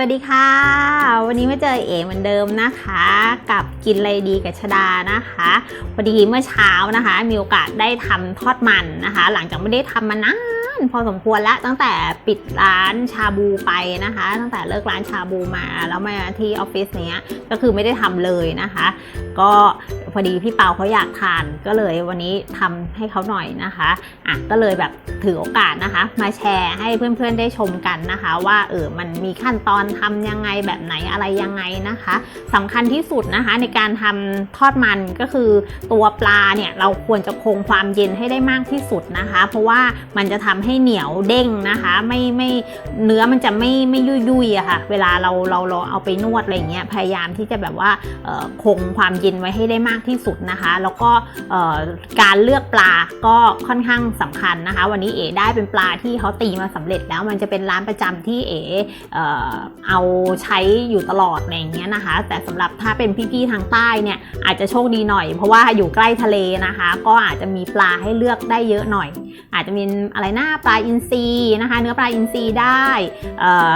วัสดีค่ะ วันนี้มาเจอเอ๋เหมือนเดิมนะคะ กับกินอะไรดีกับชดานะคะพอดีเมื่อเช้านะคะ มีโอกาสได้ทำทอดมันนะคะ หลังจากไม่ได้ทำมานาน พอสมควรล้วตั้งแต่ปิดร้านชาบูไปนะคะ ตั้งแต่เลิกร้านชาบูมาแล้วมาที่ออฟฟิศเนี้ยก็คือไม่ได้ทำเลยนะคะ ก็พอดีพี่เปาเขาอยากทานก็เลยวันนี้ทำให้เขาหน่อยนะคะอะก็เลยแบบถือโอกาสนะคะ มาแชร์ให้เพื่อนๆได้ชมกันนะคะ ว่าเออมันมีขั้นตอนทำยังไงแบบไหนอะไรยังไงนะคะสำคัญที่สุดนะคะในการทำทอดมันก็คือตัวปลาเนี่ยเราควรจะคงความเย็นให้ได้มากที่สุดนะคะ เพราะว่ามันจะทำให้ให้เหนียวเด้งนะคะ ไม่ไม่เนื้อมันจะไม่ไม่ยุ่ยยุยอะค่ะ เวลาเราเราเราเอาไปนวดอะไรเงี้ยพยายามที่จะแบบว่าคงความเย็นไว้ให้ได้มากที่สุดนะคะ แล้วก็การเลือกปลาก็ค่อนข้างสำคัญนะคะ วันนี้เอ๋ได้เป็นปลาที่เขาตีมาสำเร็จแล้วมันจะเป็นร้านประจำที่เอ๋เอาใช้อยู่ตลอดอะไรเงี้ยนะคะ แต่สำหรับถ้าเป็นพี่ๆทางใต้เนี่ยอาจจะโชคดีหน่อย เพราะว่าอยู่ใกล้ทะเลนะคะ ก็อาจจะมีปลาให้เลือกได้เยอะหน่อย อาจจะมีอะไรหน้าปลาอินทรีนะคะ เนื้อปลาอินทรีได้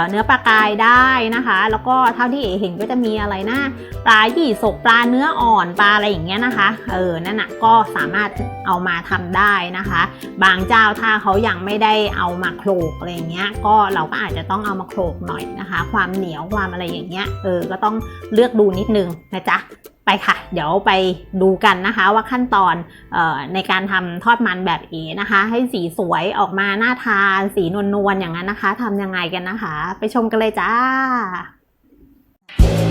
เนื้อปลากายได้นะคะ แล้วก็เท่าที่เอเห็นก็จะมีอะไรน้าปลายี่สกปลาเนื้ออ่อนปลาอะไรอย่างเงี้ยนะคะเออนั่นนะก็สามารถเอามาทำได้นะคะ บางเจ้าถ้าเขายังไม่ได้เอามาโขลกอะไรเงี้ยก็เราก็อาจจะต้องเอามาโขลกหน่อยนะคะ ความเหนียวความอะไรอย่างเงี้ยเออก็ต้องเลือกดูนิดนึงนะจ๊ะ ไปค่ะ เดี๋ยวไปดูกันนะคะว่าขั้นตอนออในการทำทอดมันแบบเอนะคะ ให้สีสวยออกมาน่าทานสีนวลๆอย่างนั้นนะคะทำยังไงกันนะคะ ไปชมกันเลยจ้าจ้า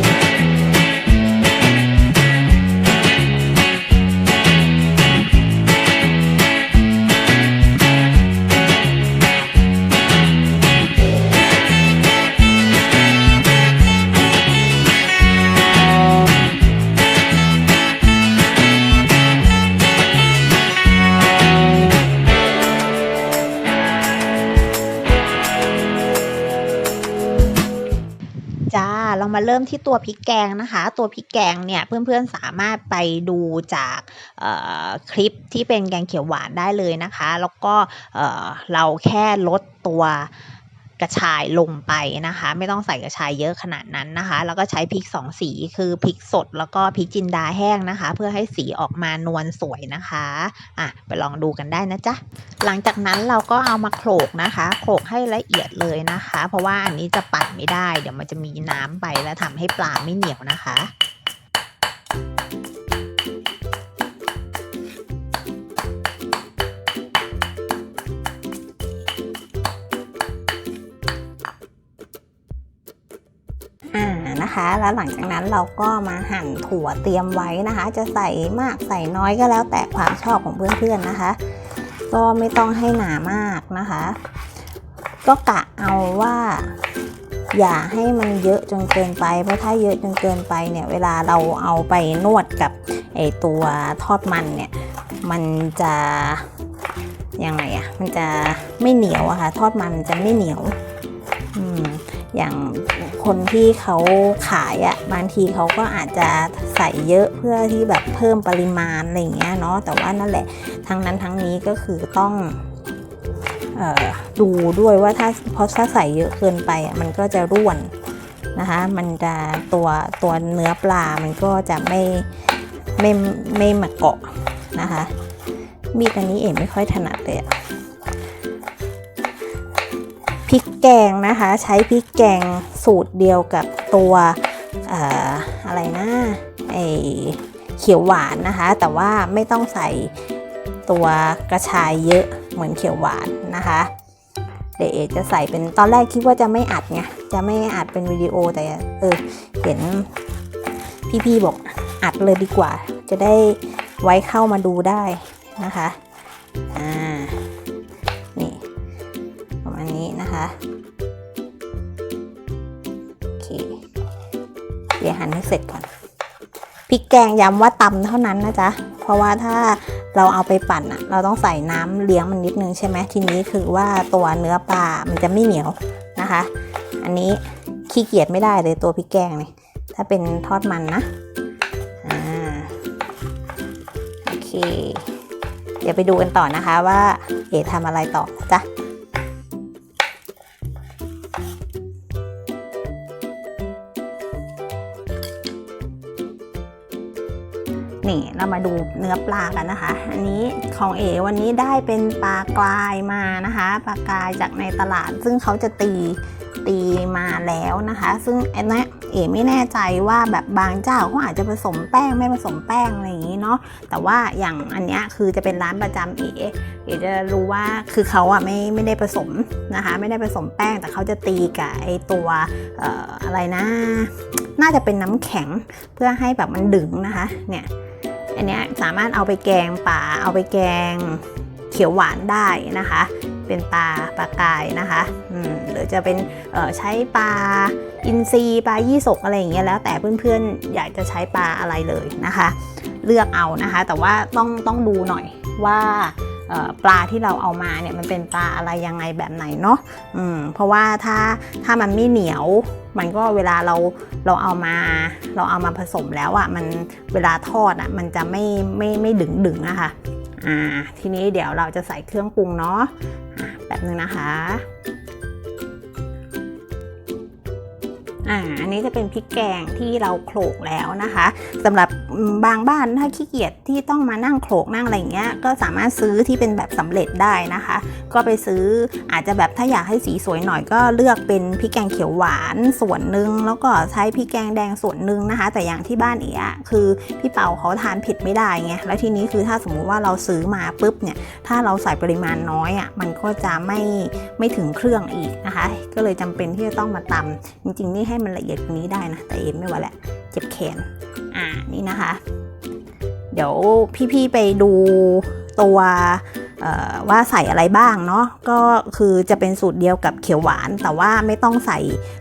เริ่มที่ตัวพริกแกงนะคะ ตัวพริกแกงเนี่ยเพื่อนๆสามารถไปดูจากคลิปที่เป็นแกงเขียวหวานได้เลยนะคะ แล้วก็เราแค่ลดตัว กระชายลงไปนะคะ ไม่ต้องใส่กระชายเยอะขนาดนั้นนะคะ แล้วก็ใช้พริกสองสีคือพริกสดแล้วก็พริกจินดาแห้งนะคะ เพื่อให้สีออกมานวลสวยนะคะอะไปลองดูกันได้นะจ๊ะหลังจากนั้นเราก็เอามาโขลกนะคะโขลกให้ละเอียดเลยนะคะ เพราะว่าอันนี้จะปั่นไม่ได้ เดี๋ยวมันจะมีน้ำไปแล้วทำให้ปลาไม่เหนียวนะคะ นะคะ แล้วหลังจากนั้นเราก็มาหั่นถั่วเตรียมไว้นะคะ จะใส่มากใส่น้อยก็แล้วแต่ความชอบของเพื่อนๆนะคะ ก็ไม่ต้องให้หนามากนะคะ ก็กะเอาว่า อย่าให้มันเยอะจนเกินไป เพราะถ้าเยอะจนเกินไปเนี่ย เวลาเราเอาไปนวดกับไอตัวทอดมันเนี่ย มันจะยังไงอะมันจะไม่เหนียวอะค่ะ ทอดมันจะไม่เหนียว อืมอย่าง คนที่เขาขายอะบางทีเขาก็อาจจะใส่เยอะเพื่อที่แบบเพิ่มปริมาณอะไรเงี้ยเนาะแต่ว่านั่นแหละทั้งนั้นทั้งนี้ก็คือต้องออดูด้วยว่าถ้าเพราะถ้าใส่เยอะเกินไปอะมันก็จะร่วนนะคะมันจะตัวตัวเนื้อปลามันก็จะไม่ไม่ไม่มาเกาะนะคะมีดอันนี้เองไม่ค่อยถนัดเลยอะ ริกแกงนะคะ ใช้พริกแกงสูตรเดียวกับตัวอออะไรนะไอเขียวหวานนะคะ แต่ว่าไม่ต้องใส่ตัวกระชายเยอะเหมือนเขียวหวานนะคะเดี๋ยวเอจะใส่เป็นตอนแรกคิดว่าจะไม่อัดไงจะไม่อัดเป็นวิดีโอแต่เออเห็นพี่ๆบอกอัดเลยดีกว่า จะได้ไว้เข้ามาดูได้นะคะ โอเค เดี๋ยวหั่นให้เสร็จก่อน พริกแกงย้ำว่าตำเท่านั้นนะจ๊ะ เพราะว่าถ้าเราเอาไปปั่นอะเราต้องใส่น้ำเลี้ยงมันนิดนึงใช่ไหมทีนี้คือว่าตัวเนื้อปลา มันจะไม่เหนียวนะคะ อันนี้ขี้เกียจไม่ได้เลยตัวพริกแกงเนี่ยถ้าเป็นทอดมันนะ อ่า โอเค เดี๋ยวไปดูกันต่อนะคะว่า เอ๋ทำอะไรต่อนะจ๊ะ เรามาดูเนื้อปลากันนะคะ อันนี้ของเอวันนี้ได้เป็นปลากรายมานะคะ ปลากรายจากในตลาด ซึ่งเขาจะตีตีมาแล้วนะคะ ซึ่งอันเนี้ยเอไม่แน่ใจว่าแบบบางเจ้าเขาอาจจะผสมแป้งไม่ผสมแป้งอะไรอย่างนี้เนาะแต่ว่าอย่างอันเนี้ยคือจะเป็นร้านประจำเอเอจะรู้ว่าคือเขาอะไม่ไม่ได้ผสมนะคะ ไม่ได้ผสมแป้งแต่เขาจะตีกับไอตัวเอ่ออะไรนะ น่าจะเป็นน้ำแข็งเพื่อให้แบบมันดึงนะคะเนี่ย อันนี้สามารถเอาไปแกงป่าเอาไปแกงเขียวหวานได้นะคะ เป็นปลาปลากายนะคะหรือจะเป็นใช้ปลาอินทรีปลายี่สกอะไรอย่างเงี้ยแล้วแต่เพื่อนๆอยากจะใช้ปลาอะไรเลยนะคะ เลือกเอานะคะ แต่ว่าต้องต้องดูหน่อยว่า ปลาที่เราเอามาเนี่ยมันเป็นปลาอะไรยังไงแบบไหนเนาะอืมเพราะว่าถ้าถ้ามันไม่เหนียว มันก็เวลาเราเราเอามา เราเอามาผสมแล้วอะ่ะมันเวลาทอดอะ่ะมันจะไม่ไม่ไม่ดึงดึงอะค่ะอ่าทีนี้เดี๋ยวเราจะใส่เครื่องปรุงเนาะะแบบนึงนะคะ อ่าอันนี้จะเป็นพริกแกงที่เราโขลกแล้วนะคะสำหรับบางบ้านถ้าขี้เกียจที่ต้องมานั่งโขลกนั่งอะไรเงี้ยก็สามารถซื้อที่เป็นแบบสำเร็จได้นะคะ ก็ไปซื้ออาจจะแบบถ้าอยากให้สีสวยหน่อยก็เลือกเป็นพริกแกงเขียวหวานส่วนหนึ่งแล้วก็ใช้พริกแกงแดงส่วนหนึ่งนะคะ แต่อย่างที่บ้านเอ๋คือพี่เปาเขาทานผ็ดไม่ได้ไงแล้วทีนี้คือถ้าสมมุติว่าเราซื้อมาปุ๊บเนี่ยถ้าเราใส่ปริมาณน้อยอะ่ะมันก็จะไม่ไม่ถึงเครื่องอีกนะคะ ก็เลยจำเป็นที่จะต้องมาตำจริงๆนี่ให้ให้มันละเอียดกว่านี้ได้นะ แต่เอ็มไม่ไหวแหละ เจ็บแขน อ่า นี่นะคะ เดี๋ยวพี่ๆไปดูตัวว่าใส่อะไรบ้างเนาะก็คือจะเป็นสูตรเดียวกับเขียวหวาน แต่ว่าไม่ต้องใส่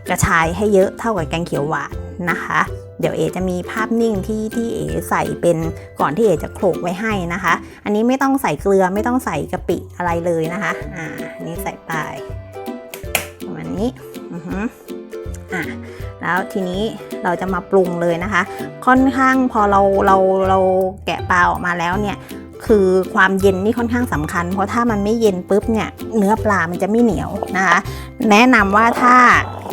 กระชายให้เยอะเท่ากับแกงเขียวหวานนะคะ เดี๋ยวเอจะมีภาพนิ่งที่ที่เอใส่เป็นก่อนที่เอจะโขลกไว้ให้นะคะ อันนี้ไม่ต้องใส่เกลือไม่ต้องใส่กะปิอะไรเลยนะคะอ่านนี้ใส่ไปประมาณนี้อือฮึ อะแล้วทีนี้เราจะมาปรุงเลยนะคะ ค่อนข้างพอเราเราเราแกะปลาออกมาแล้วเนี่ยคือความเย็นนี่ค่อนข้างสำคัญ เพราะถ้ามันไม่เย็นปุ๊บเนี่ยเนื้อปลามันจะไม่เหนียวนะคะ แนะนำว่าถ้า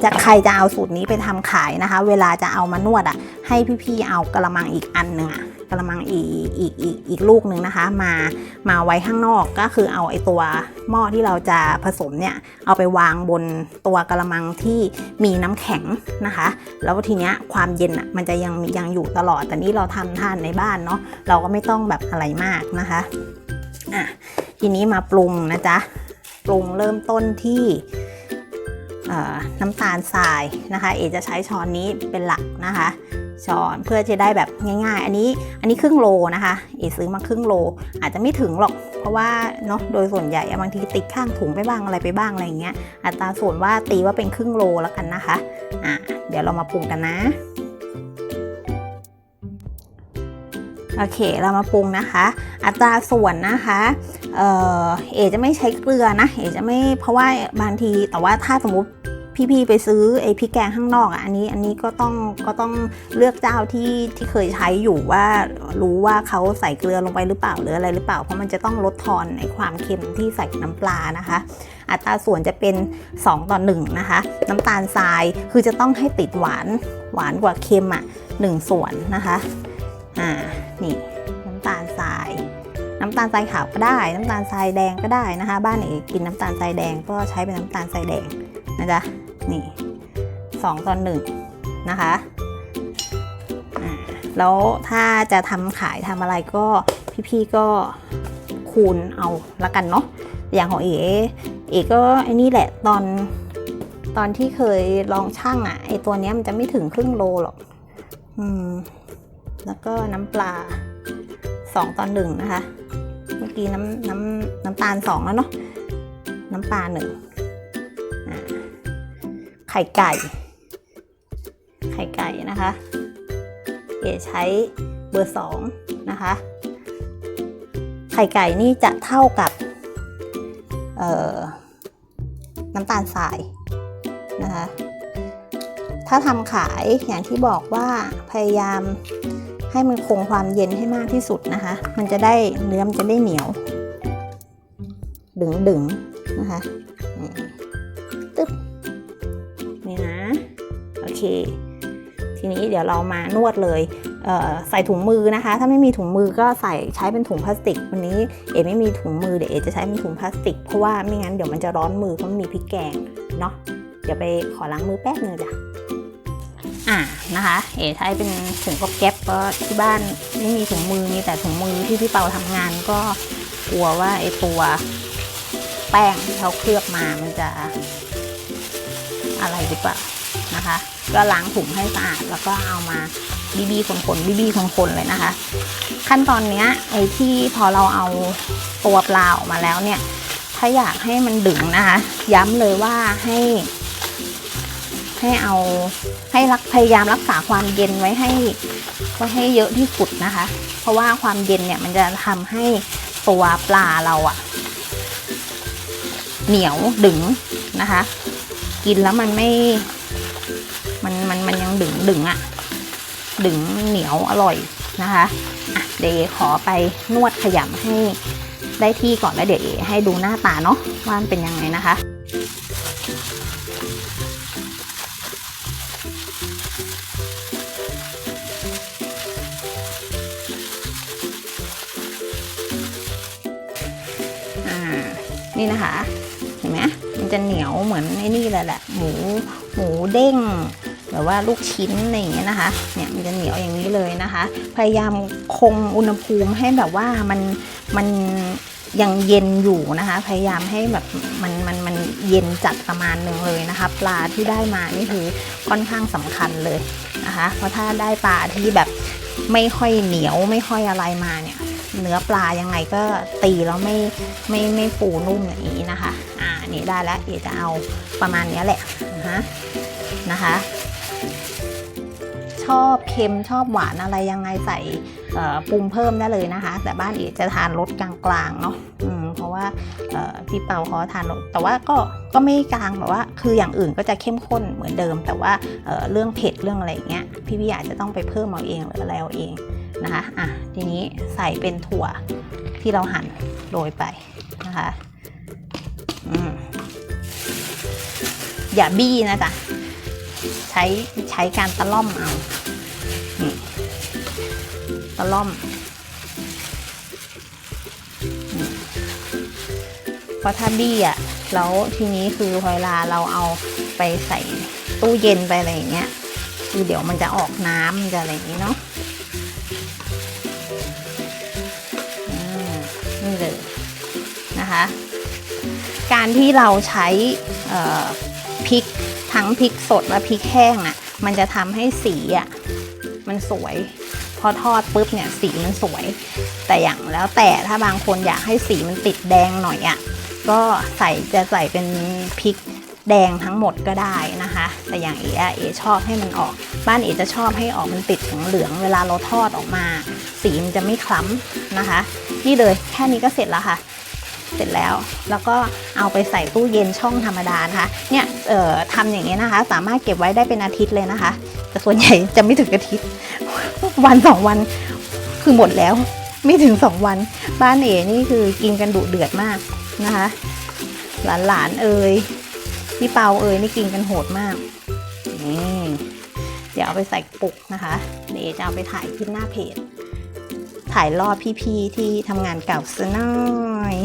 จะใครจะเอาสูตรนี้ไปทำขายนะคะ เวลาจะเอามานวดอะให้พี่ๆเอากระมังอีกอันหนึ่งอะ กระมังอีกอีกอีกอีกลูกหนึ่งนะคะ มามาไว้ข้างนอกก็คือเอาไอตัวหม้อที่เราจะผสมเนี่ยเอาไปวางบนตัวกระมังที่มีน้ำแข็งนะคะ แล้วทีเนี้ยความเย็นอะมันจะยังยังอยู่ตลอด แต่นี่เราทำทานในบ้านเนาะเราก็ไม่ต้องแบบอะไรมากนะคะอะทีนี้มาปรุงนะจ๊ะปรุงเริ่มต้นที่ น้ำตาลทรายนะคะ เอจะใช้ช้อนนี้เป็นหลักนะคะ ช้อนเพื่อจะได้แบบง่าย ๆ อันนี้อันนี้ครึ่งโลนะคะ เอซื้อมาครึ่งโล อาจจะไม่ถึงหรอก เพราะว่าเนาะโดยส่วนใหญ่บางทีติดข้างถุงไปบ้างอะไรไปบ้างอะไรอย่างเงี้ยอัตราส่วนว่าตีว่าเป็นครึ่งโลแล้วกันนะคะอะเดี๋ยวเรามาปรุงกันนะโอเค เรามาปรุงนะคะ อัตราส่วนนะคะ เออเอจะไม่ใช้เกลือนะ เอจะไม่ เพราะว่าบางที แต่ว่าถ้าสมมติ พี่ๆไปซื้อไอ้พริกแกงข้างนอกอะอันนี้อันนี้ก็ต้องก็ต้องเลือกเจ้าที่ที่เคยใช้อยู่ว่ารู้ว่าเขาใส่เกลือลงไปหรือเปล่าหรืออะไรหรือเปล่าเพราะมันจะต้องลดทอนในความเค็มที่ใส่น้ำปลานะคะ อัตราส่วนจะเป็น 2 ต่อ1นะคะ น้ำตาลทรายคือจะต้องให้ติดหวานหวานกว่าเค็มอะ1ส่วนนะคะอ่านี่น้ำตาลท น้ำตาลทรายขาวก็ได้ น้ำตาลทรายแดงก็ได้นะคะ บ้านเอกกินน้ำตาลทรายแดงก็ใช้เป็นน้ำตาลทรายแดงนะจ๊ะนี่สองต่อหนึ่งนะคะแล้วถ้าจะทำขายทำอะไรก็พี่ๆก็คูณเอาละกันเนาะอย่างของเอ๋เอ๋ก็ไอ้นี่แหละตอนตอนที่เคยลองช่างอะ่ะไอตัวเนี้ยมันจะไม่ถึงครึ่งโลหรอก อืม แล้วก็น้ำปลาสองต่อหนึ่งนะคะ อกี้น้ำน้ำน้ำตาลสองแล้วเนาะน้ำปลาหนึ่งไข่ไก่ ไข่ไก่นะคะเอใช้เบอร์สองนะคะ ไข่ไก่นี่จะเท่ากับน้ำตาลทรายนะคะถ้าทำขายอย่างที่บอกว่าพยายาม ให้มันคงความเย็นให้มากที่สุดนะคะ มันจะได้เนื้อมันจะได้เหนียว ดึงดึงๆนะคะตึ๊บนี่นะ โอเค ทีนี้เดี๋ยวเรามานวดเลยเอ่อใส่ถุงมือนะคะ ถ้าไม่มีถุงมือก็ใส่ใช้เป็นถุงพลาสติก วันนี้เอ๋ไม่มีถุงมือเดี๋ยวเอ๋จะใช้เป็นถุงพลาสติก เพราะว่าไม่งั้นเดี๋ยวมันจะร้อนมือเพราะมันมีพริกแกงเนาะ เดี๋ยวไปขอล้างมือแป๊บนึงจ้ะ อ่านะคะ เอ๋ใช้เป็นถุงก๊อบแก๊บเพราะที่บ้านไม่มีถุงมือมีแต่ถุงมือที่พี่เปาทำงานก็กลัวว่าไอตัวแป้งที่เขาเคลือบมามันจะอะไรหรือเปล่านะคะ ก็ล้างถุงให้สะอาดแล้วก็เอามาบีบีคนๆบีบีคนๆเลยนะคะ ขั้นตอนเนี้ยไอ้ที่พอเราเอาตัวปลาออกมาแล้วเนี่ย ถ้าอยากให้มันดึงนะคะ ย้ำเลยว่าให้ ให้เอาให้รักพยายามรักษาความเย็นไว้ให้ไว้ให้เยอะที่สุดนะคะ เพราะว่าความเย็นเนี่ยมันจะทำให้ตัวปลาเราอะเหนียวดึงนะคะ กินแล้วมันไม่ มันมันมันยังดึงดึงอะดึงเหนียวอร่อยนะคะะเดี๋ยวขอไปนวดขยำให้ได้ที่ก่อนแล้วเดี๋ยวให้ดูหน้าตาเนาะว่ามันเป็นยังไงนะคะ นี่นะคะ เห็นไหมมันจะเหนียวเหมือนไอ้นี่เลยแหละ หมูหมูเด้งแบบว่าลูกชิ้นอะไรอย่างเงี้ยนะคะ เนี่ยมันจะเหนียวอย่างนี้เลยนะคะ พยายามคงอุณหภูมิให้แบบว่ามันมันยังเย็นอยู่นะคะ พยายามให้แบบมันมันมันเย็นจัดประมาณหนึ่งเลยนะคะ ปลาที่ได้มานี่คือค่อนข้างสำคัญเลยนะคะ เพราะถ้าได้ปลาที่แบบไม่ค่อยเหนียวไม่ค่อยอะไรมาเนี่ย เนื้อปลายังไงก็ตีแล้วไม่ไม่ไม่ฟูนุ่มอย่างนี้นะคะ อ่า นี่ได้แล้วเดี๋ยวจะเอาประมาณนี้แหละนะนะคะ ชอบเค็มชอบหวานอะไรยังไงใส่ปรุงเพิ่มได้เลยนะคะ แต่บ้านเอ๋จะทานรสกลางๆเนาะเพราะว่าพี่เปาเขาทานรสแต่ว่าก็ก็ไม่กลางแบบว่า คืออย่างอื่นก็จะเข้มข้นเหมือนเดิม แต่ว่าเเรื่องเผ็ดเรื่องอะไรอย่างเงี้ยพี่พี่อาจจะต้องไปเพิ่มเอาเองหรืออะไรเอาเอง นะคะอะทีนี้ใส่เป็นถั่วที่เราหั่นโรยไปนะคะอืมอย่าบี้นะจ๊ะใช้ใช้การตะล่อมเอาตะล่อมเพราะถ้าบี้อะแล้วทีนี้คือเวลาเราเอาไปใส่ตู้เย็นไปอะไรอย่างเงี้ยคือเดี๋ยวมันจะออกน้ำมันจะอะไรอย่างนี้เนาะ เลยนะคะ การที่เราใช้พริกทั้งพริกสดและพริกแห้งอะ มันจะทำให้สีอะมันสวย พอทอดปุ๊บเนี่ยสีมันสวย แต่อย่างแล้วแต่ถ้าบางคนอยากให้สีมันติดแดงหน่อยอะ่ะก็ใส่จะใส่เป็นพริก แดงทั้งหมดก็ได้นะคะ แต่อย่างเอ๋เอ๋ชอบให้มันออก บ้านเอ๋จะชอบให้ออกมันติดเหลืองเวลาเราทอดออกมา สีมันจะไม่คล้ำนะคะ นี่เลยแค่นี้ก็เสร็จแล้วค่ะ เสร็จแล้วแล้วก็เอาไปใส่ตู้เย็นช่องธรรมดานะคะเนี่ยเอ่อทำอย่างนี้นะคะ สามารถเก็บไว้ได้เป็นอาทิตย์เลยนะคะ แต่ส่วนใหญ่จะไม่ถึงอาทิตย์ วันสองวันคือหมดแล้ว ไม่ถึงสองวัน บ้านเอ๋นี่คือกินกันดุเดือดมากนะคะ หลานๆเอ่ย พี่เปาเอ่ยนี่กินกันโหดมากนี่เดี๋ยวเอาไปใส่ปุกนะคะเดี๋ยวจะเอาไปถ่ายขึ้นหน้าเพจ ถ่ายรอบพี่ๆที่ทำงานเก่าซะหน่อย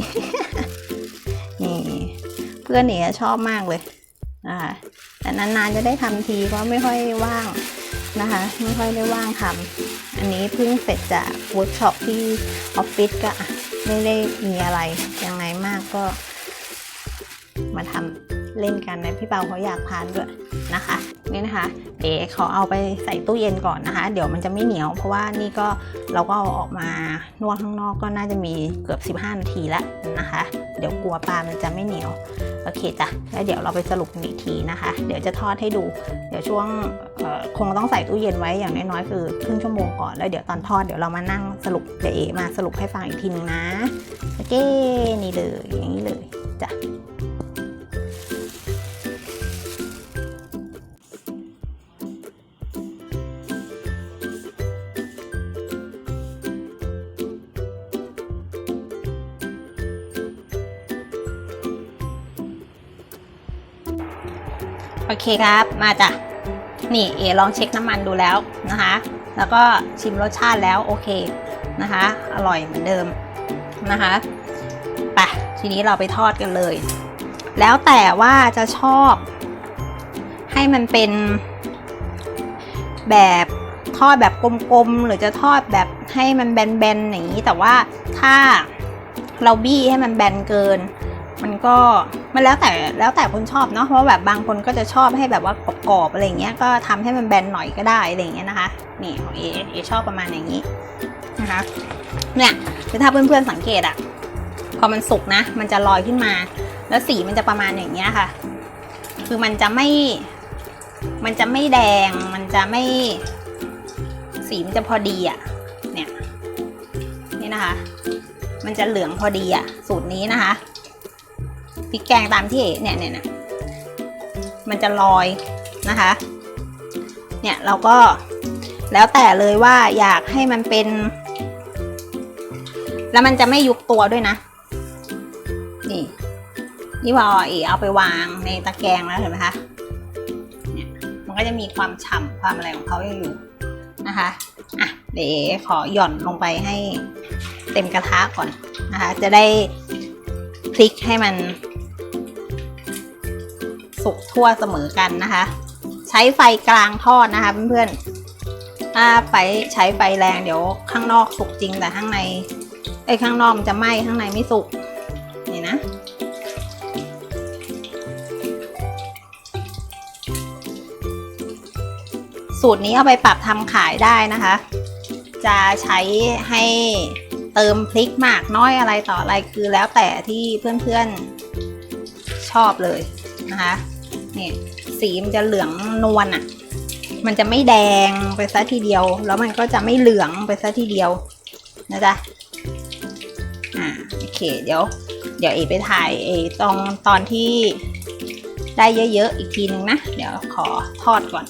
นี่เพื่อนเอ๋ชอบมากเลยนะคะแต่นานๆจะได้ทำทีเพราะไม่ค่อยว่างนะคะ ไม่ค่อยได้ว่างทำอันนี้เพิ่งเสร็จจากเวิร์กช็อปที่ออฟฟิศก็ไม่ได้มีอะไรยังไงมากก็มาทำ เล่นกันนะพี่เปาเขาอยากทานด้วยนะคะนี่นะคะเดี๋ขอเอาไปใส่ตู้เย็นก่อนนะคะ เดี๋ยวมันจะไม่เหนียว เพราะว่านี่ก็เราก็เอาออกมานวดข้างนอกก็น่าจะมีเกือบ 15 นาทีแล้วนะคะ เดี๋ยวกลัวปลามันจะไม่เหนียวโอเคจ้ะแล้วเดี๋ยวเราไปสรุปนอีกทีนะคะ เดี๋ยวจะทอดให้ดู เดี๋ยวช่วงคงต้องใส่ตู้เย็นไว้อย่างน้อยๆคือครึ่งชั่วโมงก่อนแล้วเดี๋ยวตอนทอดเดี๋ยวเรามานั่งสรุปเดี๋ยวเอมาสรุปให้ฟังอีกทีนึงนะโอเคนี่เลยอย่างนี้เลย เคครับ มาจ้ะ นี่เอลองเช็คน้ำมันดูแล้วนะคะ แล้วก็ชิมรสชาติแล้วโอเคนะคะ อร่อยเหมือนเดิมนะคะไปทีนี้เราไปทอดกันเลย แล้วแต่ว่าจะชอบ ให้มันเป็นแบบทอดแบบกลมๆ หรือจะทอดแบบให้มันแบนๆอย่างนี้ แต่ว่าถ้าเราบี้ให้มันแบนเกิน มันก็ มันแล้วแต่แล้วแต่คนชอบเนาะเพราะแบบบางคนก็จะชอบให้แบบว่ากรอบๆอะไรเงี้ยก็ทำให้มันแบนหน่อยก็ได้อะไรเงี้ยนะคะนี่ของเอเอชอบประมาณอย่างนี้นะคะเนี่ยคือถ้าเพื่อนๆสังเกตอะพอมันสุกนะ มันจะลอยขึ้นมา แล้วสีมันจะประมาณอย่างเงี้ยค่ะ คือมันจะไม่ มันจะไม่แดง มันจะไม่ สีมันจะพอดีอะเนี่ย นี่นะคะ มันจะเหลืองพอดีอะสูตรนี้นะคะ พริกแกงตามที่เนี่ยเนี่ยเนี่ยมันจะลอยนะคะ เนี่ยเราก็แล้วแต่เลยว่าอยากให้มันเป็น แล้วมันจะไม่ยุบตัวด้วยนะ นี่นี่พอเอเอาไปวางในตะแกรงแล้วเห็นไหมคะเนี่ยมันก็จะมีความฉ่ำความอะไรของเขาอยู่นะคะอะเดี๋ยวขอหย่อนลงไปให้เต็มกระทะก่อนนะคะ จะได้พลิกให้มัน สุกทั่วเสมอกันนะคะ ใช้ไฟกลางทอดนะคะเพื่อนๆถ้าไปใช้ไฟแรงเดี๋ยวข้างนอกสุกจริงแต่ข้างในไอ้ข้างนอกมันจะไหม้ข้างในไม่สุกนี่นะสูตรนี้เอาไปปรับทำขายได้นะคะ จะใช้ให้เติมพริกมากน้อยอะไรต่ออะไรคือแล้วแต่ที่เพื่อนๆชอบเลยนะคะ นี่สีมันจะเหลืองนวลอะ่ะ มันจะไม่แดงไปซะทีเดียว แล้วมันก็จะไม่เหลืองไปซะทีเดียวนะจ๊ะอ่าโอเคเดี๋ยว เดี๋ยวเอไปถ่ายเอตรงตอนที่ได้เยอะๆอีกทีนึงนะ เดี๋ยวขอทอดก่อน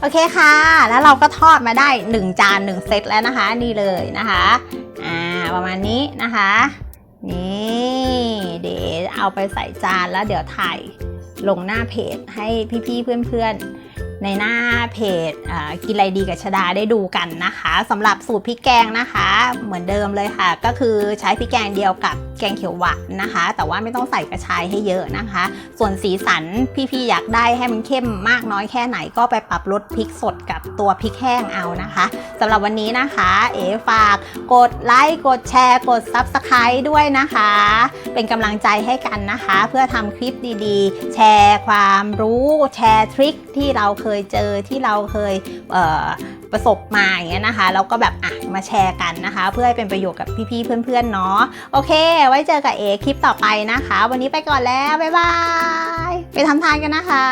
โอเคค่ะ แล้วเราก็ทอดมาได้ 1 จาน 1 เซตแล้วนะคะ นี่เลยนะคะ อ่า ประมาณนี้นะคะ นี่เดี๋ยวเอาไปใส่จานแล้วเดี๋ยวถ่ายลงหน้าเพจให้พี่ๆเพื่อนๆ ในหน้าเพจกินอะไรดีกับชดาได้ดูกันนะคะสำหรับสูตรพริกแกงนะคะ เหมือนเดิมเลยค่ะ ก็คือใช้พริกแกงเดียวกับแกงเขียวหวานนะคะ แต่ว่าไม่ต้องใส่กระชายให้เยอะนะคะ ส่วนสีสันพี่ๆอยากได้ให้มันเข้มมากน้อยแค่ไหนก็ไปปรับลดพริกสดกับตัวพริกแห้งเอานะคะสำหรับวันนี้นะคะ เอ๋ฝากกดไลค์กดแชร์ กด Subscribe ด้วยนะคะ เป็นกำลังใจให้กันนะคะ เพื่อทำคลิปดีๆ แชร์ความรู้แชร์ทริคที่เราเคยเจอที่เราเคยเประสบมาอย่างเงี้ยนะคะแล้วก็แบบอะมาแชร์กันนะคะ เพื่อให้เป็นประโยชน์กับพี่ๆเพื่อนๆเนาะโอเค ไว้เจอกับเอคลิปต่อไปนะคะ วันนี้ไปก่อนแล้วบ๊ายบายไปทำทานกันนะคะ